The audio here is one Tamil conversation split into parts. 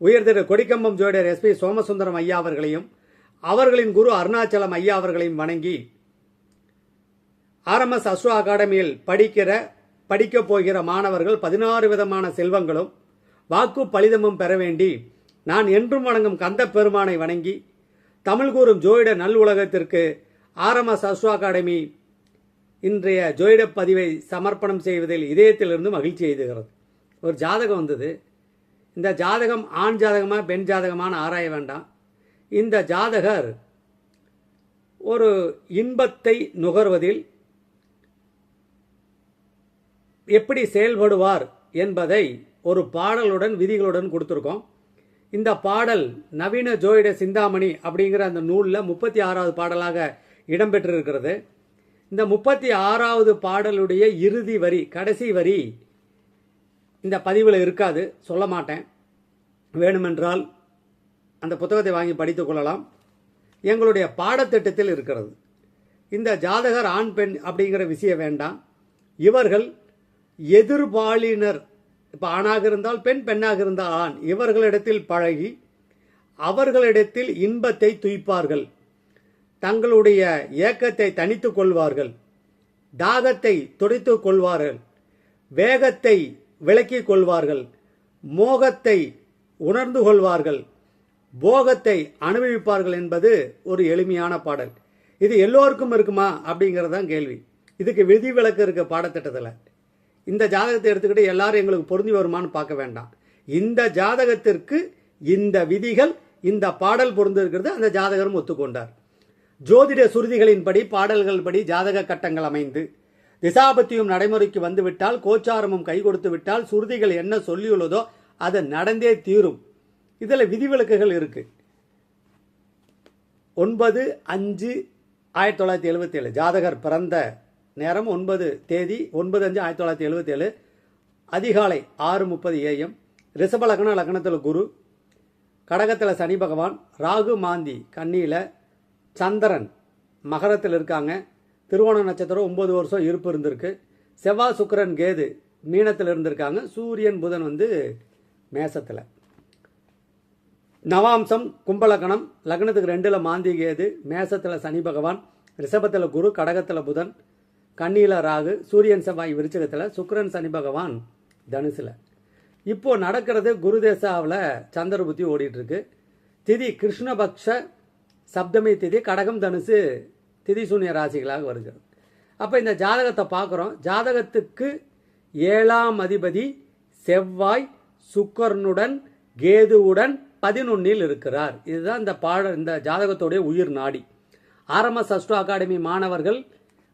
உயர் திரு கொடிக்கம்பம் ஜோடியர் எஸ்பி சோமசுந்தரம் ஐயா அவர்களையும் அவர்களின் குரு அருணாச்சலம் ஐயா அவர்களையும் வணங்கி ஆர்எம்எஸ் அஸ்வா அகாடமியில் படிக்கிற படிக்கப் போகிற மாணவர்கள் பதினாறு விதமான செல்வங்களும் வாக்கு பலிதமும் பெற வேண்டி நான் என்றும் வணங்கும் கந்த பெருமானை வணங்கி தமிழ் கூறும் ஜோயிட நல் உலகத்திற்கு ஆர்எம்எஸ் அஸ்வா அகாடமி இன்றைய ஜோயிட பதிவை சமர்ப்பணம் செய்வதில் இதயத்திலிருந்து மகிழ்ச்சி எய்துகிறது ஒரு ஜாதகம் வந்தது. இந்த ஜாதகம் ஆண் ஜாதகமாக பெண் ஜாதகமான ஆராய வேண்டாம். இந்த ஜாதகர் ஒரு இன்பத்தை நுகர்வதில் எப்படி செயல்படுவார் என்பதை ஒரு பாடலுடன் விதிகளுடன் கொடுத்துருக்கோம். இந்த பாடல் நவீன ஜோயிட சிந்தாமணி அப்படிங்கிற அந்த நூலில் முப்பத்தி ஆறாவது பாடலாக இடம்பெற்றிருக்கிறது. இந்த முப்பத்தி ஆறாவது பாடலுடைய இறுதி வரி கடைசி வரி இந்த பதிவில் இருக்காது சொல்ல மாட்டேன். வேணுமென்றால் அந்த புத்தகத்தை வாங்கி படித்துக் கொள்ளலாம். எங்களுடைய பாடத்திட்டத்தில் இருக்கிறது. இந்த ஜாதகர் ஆண் பெண் அப்படிங்கிற விஷயம் வேண்டாம். இவர்கள் எதிர்பாலினர். இப்போ ஆணாக இருந்தால் பெண் பெண்ணாக இருந்தால் ஆண். இவர்களிடத்தில் பழகி அவர்களிடத்தில் இன்பத்தை துய்ப்பார்கள். தங்களுடைய ஏக்கத்தை தனித்துக் கொள்வார்கள். தாகத்தை துடைத்துக் கொள்வார்கள். வேகத்தை விளக்கிக் கொள்வார்கள். மோகத்தை உணர்ந்து கொள்வார்கள். போகத்தை அனுபவிப்பார்கள் என்பது ஒரு எளிமையான பாடல். இது எல்லோருக்கும் இருக்குமா? அப்படிங்கிறது தான் கேள்வி. இதுக்கு விதிவிலக்கு இருக்க பாடத்திட்டத்தில். இந்த ஜாதகத்தை எடுத்துக்கிட்டு எல்லாரும் எங்களுக்கு பொருந்தி வருமான்னு பார்க்க வேண்டாம். இந்த ஜாதகத்திற்கு இந்த விதிகள் இந்த பாடல் பொருந்திருக்கிறது அந்த ஜாதகரும் ஒத்துக்கொண்டார். ஜோதிட சுருதிகளின்படி பாடல்கள் படி ஜாதக கட்டங்கள் அமைந்து திசாபத்தியும் நடைமுறைக்கு வந்துவிட்டால் கோச்சாரமும் கை கொடுத்து விட்டால் சுருதிகள் என்ன சொல்லியுள்ளதோ அதை நடந்தே தீரும். இதில் விதிவிலக்குகள் இருக்கு. ஒன்பது அஞ்சு ஆயிரத்தி தொள்ளாயிரத்தி எழுபத்தி ஏழு. ஜாதகர் பிறந்த நேரம் ஒன்பது தேதி ஒன்பது அஞ்சு ஆயிரத்தி தொள்ளாயிரத்தி எழுபத்தி ஏழு. அதிகாலை ஆறு முப்பது ஏஎம் ரிஷப லக்ன லக்னத்தில் குரு. கடகத்தில் சனி பகவான். ராகு மாந்தி கன்னியில் சந்திரன் மகரத்தில் இருக்காங்க. திருவோண நட்சத்திரம் ஒம்பது வருஷம் இருப்பு இருந்திருக்கு. செவ்வாய் சுக்கரன் கேது மீனத்தில் இருந்திருக்காங்க. சூரியன் புதன் வந்து மேசத்தில். நவாம்சம் கும்பலக்கணம் லக்னத்துக்கு ரெண்டில் மாந்தி கேது மேசத்தில் சனி பகவான் ரிஷபத்தில் குரு கடகத்தில் புதன் கண்ணியில் ராகு சூரியன் செவ்வாய் விருச்சகத்தில் சுக்கரன் சனி பகவான் தனுசில். இப்போது நடக்கிறது குருதேசாவில் சந்திர புத்தி ஓடிட்டுருக்கு திதி கிருஷ்ணபக்ஷ சப்தமி திதி கடகம் தனுசு திதிசூன்ய ராசிகளாக வருகிறது. அப்போ இந்த ஜாதகத்தை பார்க்குறோம். ஜாதகத்துக்கு ஏழாம் அதிபதி செவ்வாய் சுக்கரனுடன் கேதுவுடன் பதினொன்னில் இருக்கிறார். இதுதான் இந்த பாட இந்த ஜாதகத்துடைய உயிர் நாடி. ஆரம்ப சஸ்டோ அகாடமி மாணவர்கள்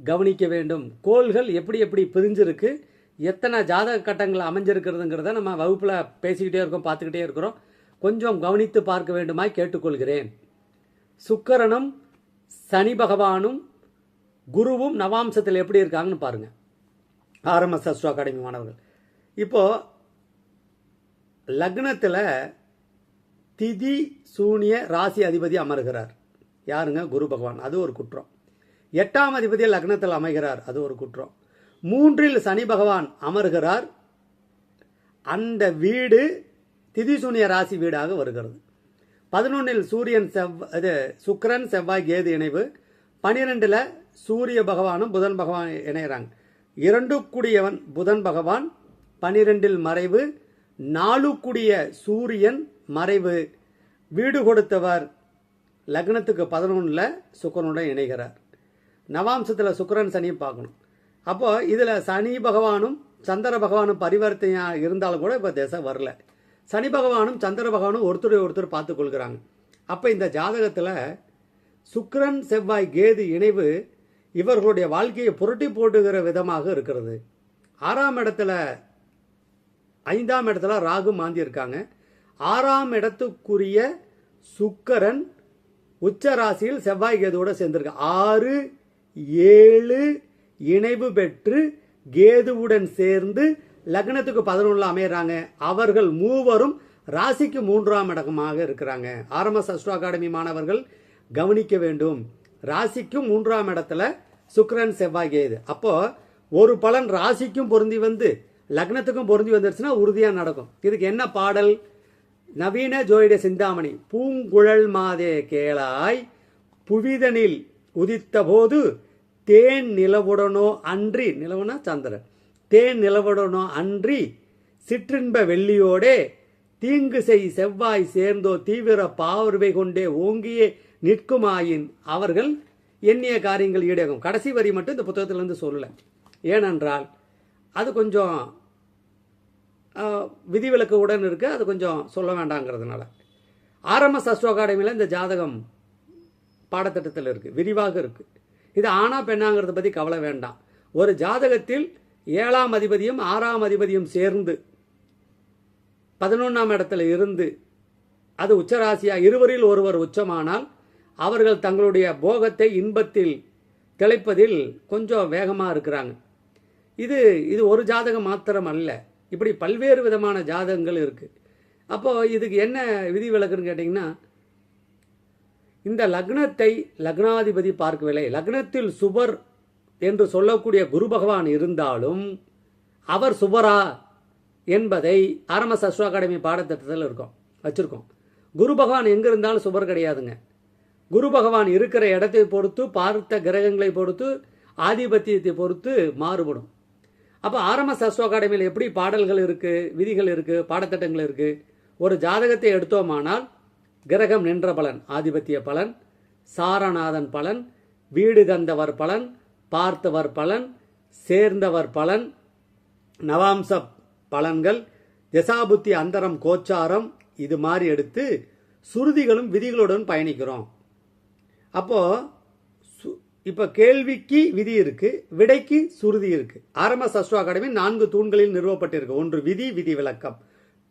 கவனிக்க வேண்டும். கோள்கள் எப்படி எப்படி பிரிஞ்சிருக்கு எத்தனை ஜாதக கட்டங்கள் அமைஞ்சிருக்கிறதுங்கிறத நம்ம வகுப்பில் பேசிக்கிட்டே இருக்கோம் பார்த்துக்கிட்டே இருக்கிறோம். கொஞ்சம் கவனித்து பார்க்க வேண்டுமாய் கேட்டுக்கொள்கிறேன். சுக்கரனும் சனி பகவானும் குருவும் நவாம்சத்தில் எப்படி இருக்காங்கன்னு பாருங்க. ஆர்எம்எஸ் அஸ்ட்ரோ அகாடமி மாணவர்கள். இப்போ லக்னத்தில் திதி சூனிய ராசி அதிபதி அமர்கிறார். யாருங்க? குரு பகவான். அது ஒரு குற்றம். எட்டாம் அதிபதி லக்னத்தில் அமைகிறார். அது ஒரு குற்றம். மூன்றில் சனி பகவான் அமர்கிறார். அந்த வீடு திதி சூனிய ராசி வீடாக வருகிறது. பதினொன்றில் சூரியன் செவ் இது சுக்கிரன் செவ்வாய் கேது இணைவு. பனிரெண்டில் சூரிய பகவானும் புதன் பகவான் இணைகிறாங்க. இரண்டு கூடியவன் புதன் பகவான் பனிரெண்டில் மறைவு. நாலு கூடிய சூரியன் மறைவு. வீடு கொடுத்தவர் லக்னத்துக்கு பதினொன்றில் சுக்கரனுடன் இணைகிறார். நவாம்சத்தில் சுக்கரன் சனியும் பார்க்கணும். அப்போது இதில் சனி பகவானும் சந்திர பகவானும் பரிவர்த்தனையாக இருந்தாலும் கூட இப்போ திசை வரல. சனி பகவானும் சந்திர பகவானும் ஒருத்தரை ஒருத்தர் பார்த்து கொள்கிறாங்க. அப்போ இந்த ஜாதகத்தில் சுக்கிரன் செவ்வாய் கேது இணைவு இவர்களுடைய வாழ்க்கையை புரட்டி போட்டுகிற விதமாக இருக்கிறது. ஆறாம் இடத்துல ஐந்தாம் இடத்துல ராகு மாந்தி இருக்காங்க. ஆறாம் இடத்துக்குரிய சுக்கரன் உச்ச ராசியில் செவ்வாய் கேதுவோட சேர்ந்திருக்கு. ஆறு ஏழு இணைவு பெற்று கேதுவுடன் சேர்ந்து லக்னத்துக்கு பதினொன்றில் அமையறாங்க. அவர்கள் மூவரும் ராசிக்கு மூன்றாம் இடமாக இருக்கிறாங்க. ஆர்எம்எஸ் அஸ்ட்ரோ அகாடமி மாணவர்கள் கவனிக்க வேண்டும். ராசிக்கும் மூன்றாம் இடத்துல சுக்கரன் செவ்வாய் கேது. அப்போ ஒரு பலன் ராசிக்கும் பொருந்தி வந்து லக்னத்துக்கும் பொருந்தி வந்துருச்சுன்னா உறுதியாக நடக்கும். இதுக்கு என்ன பாடல்? நவீன ஜோதிட சிந்தாமணி. பூங்குழல் மாதே கேளாய் புவிதனில் உதித்தபோது தேன் நிலவுடனோ அன்றி நிலவுனா சந்திரன். தேன் நிலவுடனோ அன்றி சிற்றின்ப வெள்ளியோடே தீங்கு செய் செவ்வாய் சேர்ந்தோ தீவிர பார்வை கொண்டே ஓங்கியே நிற்குமாயின் அவர்கள் எண்ணிய காரியங்கள் ஈடேகும். கடைசி வரி மட்டும் இந்த புத்தகத்திலிருந்து சொல்லலை. ஏனென்றால் அது கொஞ்சம் விதிவிலக்கு உடன் இருக்கு. அது கொஞ்சம் சொல்ல வேண்டாங்கிறதுனால. ஆர்எம்எஸ் அஸ்ட்ரோ அகாடமியில் இந்த ஜாதகம் பாடத்திட்டத்தில் இருக்குது விரிவாக இருக்குது இது ஆணா பெண்ணாங்கிறத பற்றி கவலை வேண்டாம். ஒரு ஜாதகத்தில் ஏழாம் அதிபதியும் ஆறாம் அதிபதியும் சேர்ந்து பதினொன்றாம் இடத்துல இருந்து அது உச்சராசியாக இருவரில் ஒருவர் உச்சமானால் அவர்கள் தங்களுடைய போகத்தை இன்பத்தில் திளைப்பதில் கொஞ்சம் வேகமாக இருக்கிறாங்க. இது இது ஒரு ஜாதகம் மாத்திரம் அல்ல இப்படி பல்வேறு விதமான ஜாதகங்கள் இருக்குது அப்போ இதுக்கு என்ன விதி விலக்குன்னு கேட்டிங்கன்னா இந்த லக்னத்தை லக்னாதிபதி பார்க்கவில்லை. லக்னத்தில் சுபர் என்று சொல்லக்கூடிய குரு பகவான் இருந்தாலும் அவர் சுபரா என்பதை ஆரம்ப அஸ்ட்ரோ அகாடமி பாடத்திட்டத்தில் இருக்கோம் வச்சிருக்கோம். குரு பகவான் எங்கே இருந்தாலும் சுபர் கிடையாதுங்க. குரு பகவான் இருக்கிற இடத்தை பொறுத்து பார்த்த கிரகங்களை பொறுத்து ஆதிபத்தியத்தை பொறுத்து மாறுபடும். அப்போ ஆரம்ப அஸ்ட்ரோ அகாடமியில் எப்படி பாடல்கள் இருக்குது விதிகள் இருக்குது பாடத்திட்டங்கள் இருக்குது ஒரு ஜாதகத்தை எடுத்தோமானால் கிரகம் நின்ற பலன் ஆதிபத்திய பலன் சாரநாதன் பலன் வீடு தந்தவர் பலன் பார்த்தவர் பலன் சேர்ந்தவர் பலன் நவாம்ச பலன்கள் திசாபுத்தி அந்தரம் கோச்சாரம் இது மாதிரி எடுத்து சுருதிகளும் விதிகளுடன் பயணிக்கிறோம். அப்போ சு- இப்போ கேள்விக்கு விதி இருக்கு விடைக்கு சுருதி இருக்கு. ஆரம்ப சஸ்ட்ரோ அகாடமி நான்கு தூண்களில் நிறுவப்பட்டிருக்கு. ஒன்று விதி விதி விளக்கம்.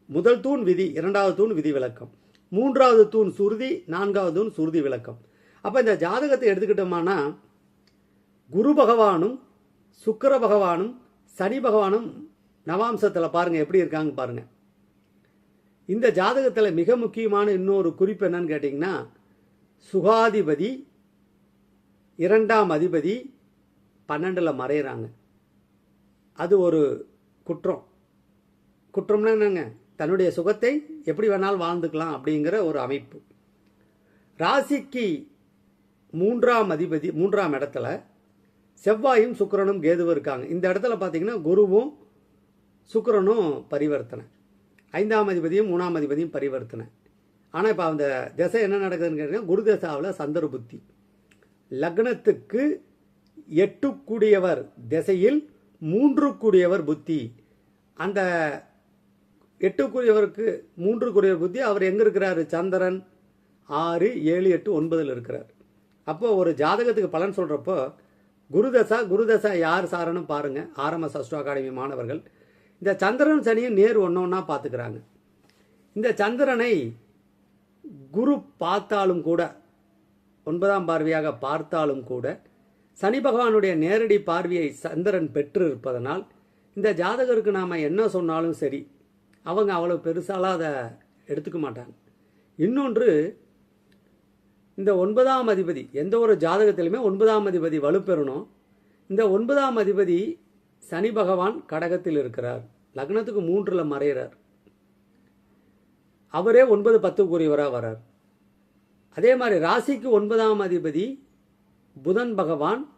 முதல் தூண் விதி இரண்டாவது தூண் விதி விளக்கம். மூன்றாவது தூண் சுருதி நான்காவது தூண் சுருதி விளக்கம். அப்போ இந்த ஜாதகத்தை எடுத்துக்கிட்டோம்னா குரு பகவானும் சுக்கர பகவானும் சனி பகவானும் நவாம்சத்தில் பாருங்கள் எப்படி இருக்காங்க பாருங்கள் இந்த ஜாதகத்தில் மிக முக்கியமான இன்னொரு குறிப்பு என்னன்னு கேட்டிங்கன்னா சுகாதிபதி இரண்டாம் அதிபதி பன்னெண்டில் மறையிறாங்க. அது ஒரு குற்றம். குற்றம்னா என்னங்க? தன்னுடைய சுகத்தை எப்படி வேணாலும் வாழ்ந்துக்கலாம் அப்படிங்கிற ஒரு அமைப்பு. ராசிக்கு மூன்றாம் அதிபதி மூன்றாம் இடத்துல செவ்வாயும் சுக்கரனும் கேதுவும் இருக்காங்க. இந்த இடத்துல பார்த்தீங்கன்னா குருவும் சுக்கரனும் பரிவர்த்தனை. ஐந்தாம் அதிபதியும் மூணாம் அதிபதியும் பரிவர்த்தனை. ஆனால் இப்போ அந்த திசை என்ன நடக்குதுன்னு கேட்டீங்கன்னா குரு தசாவில் சந்தர புத்தி. லக்னத்துக்கு எட்டு கூடியவர் திசையில் மூன்று கூடியவர் புத்தி. அந்த எட்டு கூடியவருக்கு மூன்று கூடியவர் புத்தி அவர் எங்கே இருக்கிறாரு? சந்திரன் ஆறு ஏழு எட்டு ஒன்பதில் இருக்கிறார். அப்போ ஒரு ஜாதகத்துக்கு பலன் சொல்கிறப்போ குருதசா குருதசா யார் சாருன்னு பாருங்க. ஆரம்ப அஸ்ட்ரோ அகாடமி மாணவர்கள். இந்த சந்திரன் சனியும் நேர் ஒன்று ஒன்றா பார்த்துக்கிறாங்க இந்த சந்திரனை குரு பார்த்தாலும் கூட ஒன்பதாம் பார்வையாக பார்த்தாலும் கூட சனி பகவானுடைய நேரடி பார்வையை சந்திரன் பெற்று இருப்பதனால் இந்த ஜாதகருக்கு நாம் என்ன சொன்னாலும் சரி அவங்க அவ்வளோ பெருசாலாம் அதை எடுத்துக்க மாட்டாங்க. இன்னொன்று இந்த ஒன்பதாம் அதிபதி எந்த ஒரு ஜாதகத்திலுமே ஒன்பதாம் அதிபதி வலுப்பெறணும். இந்த ஒன்பதாம் அதிபதி சனி பகவான் கடகத்தில் இருக்கிறார். லக்னத்துக்கு மூன்றில் மறையிறார். அவரே ஒன்பது பத்துக்குரியவராக வரார். அதே மாதிரி ராசிக்கு ஒன்பதாம் அதிபதி புதன் பகவான்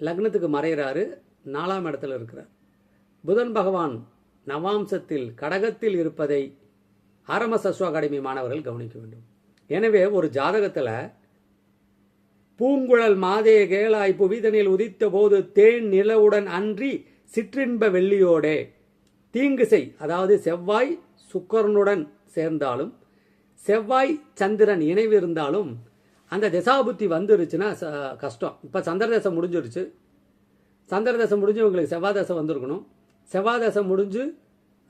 லக்னத்துக்கு மறைகிறாரு நாலாம் இடத்துல இருக்கிறார். புதன் பகவான் நவாம்சத்தில் கடகத்தில் இருப்பதை ஆரம்ப அஸ்வ அகாடமி மாணவர்கள் கவனிக்க வேண்டும். எனவே ஒரு ஜாதகத்தில் பூங்குழல் மாதே கேளாய் புவிதனில் உதித்த போது தேன் நிலவுடன் அன்றி சிற்றின்ப வெள்ளியோடே. தீங்கு செய். அதாவது செவ்வாய் சுக்கரனுடன் சேர்ந்தாலும் செவ்வாய் சந்திரன் இணைவு இருந்தாலும் அந்த திசாபுத்தி வந்துருச்சுன்னா ச- கஷ்டம். இப்போ சந்திர முடிஞ்சிருச்சு. சந்திர தசை முடிஞ்சு உங்களுக்கு செவ்வாய் வந்திருக்கணும். செவ்வாய் முடிஞ்சு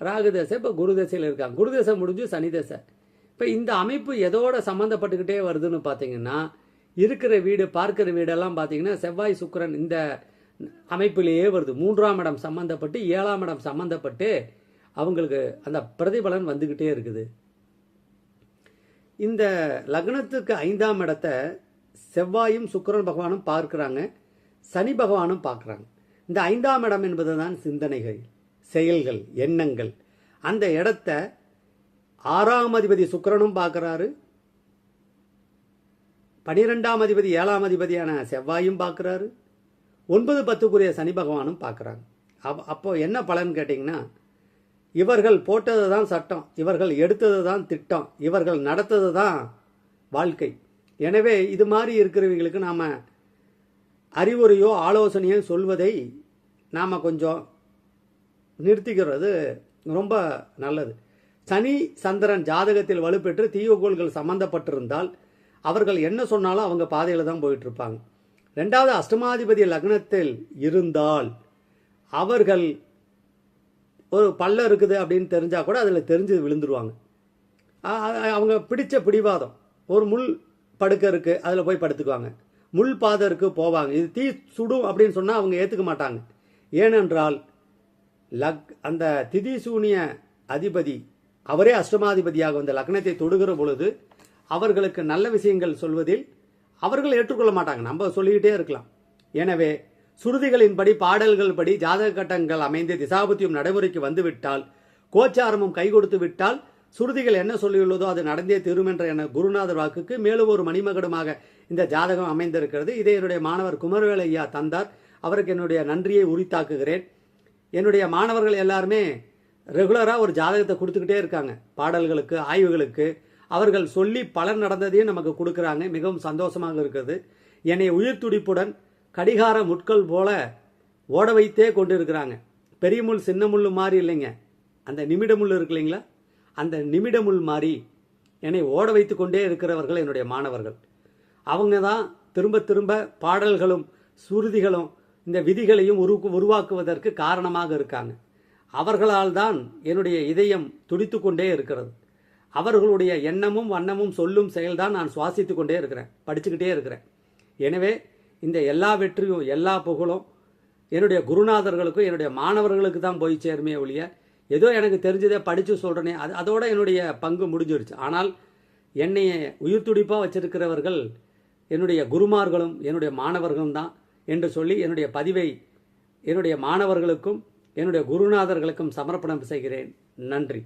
ராகு தசை இப்போ குரு தசையில் இருக்காங்க. குரு தசை முடிஞ்சு சனி தசை. இப்போ இந்த அமைப்பு எதோட சம்மந்தப்பட்டுக்கிட்டே வருதுன்னு பார்த்தீங்கன்னா இருக்கிற வீடு பார்க்கிற வீடெல்லாம் பார்த்தீங்கன்னா செவ்வாய் சுக்கரன் இந்த அமைப்பிலேயே வருது. மூன்றாம் இடம் சம்மந்தப்பட்டு ஏழாம் இடம் சம்மந்தப்பட்டு அவங்களுக்கு அந்த பிரதிபலன் வந்துக்கிட்டே இருக்குது. இந்த லக்னத்துக்கு ஐந்தாம் இடத்தை செவ்வாயும் சுக்கரன் பகவானும் பார்க்குறாங்க. சனி பகவானும் பார்க்குறாங்க. இந்த ஐந்தாம் இடம் என்பது தான் சிந்தனைகள் செயல்கள் எண்ணங்கள். அந்த இடத்த ஆறாம் அதிபதி சுக்கரனும் பார்க்குறாரு. பனிரெண்டாம் அதிபதி ஏழாம் அதிபதியான செவ்வாயும் பார்க்குறாரு. ஒன்பது பத்துக்குரிய சனி பகவானும் பார்க்குறாங்க. அப் அப்போ என்ன பலன் கேட்டிங்கன்னா இவர்கள் போட்டது தான் சட்டம் இவர்கள் எடுத்தது தான் திட்டம் இவர்கள் நடத்தது தான் வாழ்க்கை. எனவே இது மாதிரி இருக்கிறவங்களுக்கு நாம் அறிவுரையோ ஆலோசனையோ சொல்வதை நாம் கொஞ்சம் நிறுத்திக்கிறது ரொம்ப நல்லது. சனி சந்திரன் ஜாதகத்தில் வலுப்பெற்று தீயகோள்கள் சம்பந்தப்பட்டிருந்தால் அவர்கள் என்ன சொன்னாலும் அவங்க பாதையில் தான் போயிட்டு இருப்பாங்க ரெண்டாவது அஷ்டமாதிபதி லக்னத்தில் இருந்தால் அவர்கள் ஒரு பள்ளம் இருக்குது அப்படின்னு தெரிஞ்சால் கூட அதில் தெரிஞ்சு விழுந்துருவாங்க. அவங்க பிடித்த பிடிவாதம். ஒரு முள் படுக்க இருக்கு அதில் போய் படுத்துக்குவாங்க. முள் பாதை இருக்கு போவாங்க. இது தீ சுடும் அப்படின்னு சொன்னால் அவங்க ஏற்றுக்க மாட்டாங்க. ஏனென்றால் லக் அந்த திதி சூனிய அதிபதி அவரே அஷ்டமாதிபதியாக வந்த லக்னத்தை தொடுகிற பொழுது அவர்களுக்கு நல்ல விஷயங்கள் சொல்வதில் அவர்கள் ஏற்றுக்கொள்ள மாட்டாங்க. நம்ம சொல்லிக்கிட்டே இருக்கலாம். எனவே சுருதிகளின்படி பாடல்கள் படி ஜாதக கட்டங்கள் அமைந்து திசாபத்தியம் நடைமுறைக்கு வந்துவிட்டால் கோச்சாரமும் கை கொடுத்து விட்டால் சுருதிகள் என்ன சொல்லியுள்ளதோ அது நடந்தே தீரும் என்ற என குருநாதர் வாக்குக்கு மேலும் ஒரு மணிமகடமாக இந்த ஜாதகம் அமைந்திருக்கிறது. இதை என்னுடைய மாணவர் குமரவேலையா தந்தார். அவருக்கு என்னுடைய நன்றியை உரித்தாக்குகிறேன். என்னுடைய மாணவர்கள் எல்லாருமே ரெகுலராக ஒரு ஜாதகத்தை கொடுத்துக்கிட்டே இருக்காங்க. பாடல்களுக்கு ஆய்வுகளுக்கு. அவர்கள் சொல்லி பலன் நடந்ததையும் நமக்கு கொடுக்குறாங்க. மிகவும் சந்தோஷமாக இருக்குது. என்னை உயிர் துடிப்புடன் கடிகார முட்கள் போல ஓட வைத்தே கொண்டு இருக்கிறாங்க பெரிய முள் சின்ன முள் மாதிரி இல்லைங்க. அந்த நிமிட முள் இருக்கு இல்லைங்களா? அந்த நிமிட முள் மாதிரி என்னை ஓட வைத்து கொண்டே இருக்கிறவர்கள் என்னுடைய மாணவர்கள். அவங்க தான் திரும்ப திரும்ப பாடல்களும் சுருதிகளும் இந்த விதிகளையும் உரு உருவாக்குவதற்கு காரணமாக இருக்காங்க. அவர்களால் தான் என்னுடைய இதயம் துடித்து கொண்டே இருக்கிறது. அவர்களுடைய எண்ணமும் வண்ணமும் சொல்லும் செயல்தான் நான் சுவாசித்து கொண்டே இருக்கிறேன் படிச்சுக்கிட்டே இருக்கிறேன். எனவே இந்த எல்லா வெற்றியும் எல்லா புகழும் என்னுடைய குருநாதர்களுக்கும் என்னுடைய மாணவர்களுக்கு தான் போய் சேருமே ஒழிய ஏதோ எனக்கு தெரிஞ்சதை படித்து சொல்கிறேனே அது அதோட என்னுடைய பங்கு முடிஞ்சிருச்சு. ஆனால் என்னை உயிர் துடிப்பாக வச்சிருக்கிறவர்கள் என்னுடைய குருமார்களும் என்னுடைய மாணவர்களும் தான் என்று சொல்லி என்னுடைய பதிவை என்னுடைய மாணவர்களுக்கும் என்னுடைய குருநாதர்களுக்கும் சமர்ப்பணம் செய்கிறேன். நன்றி.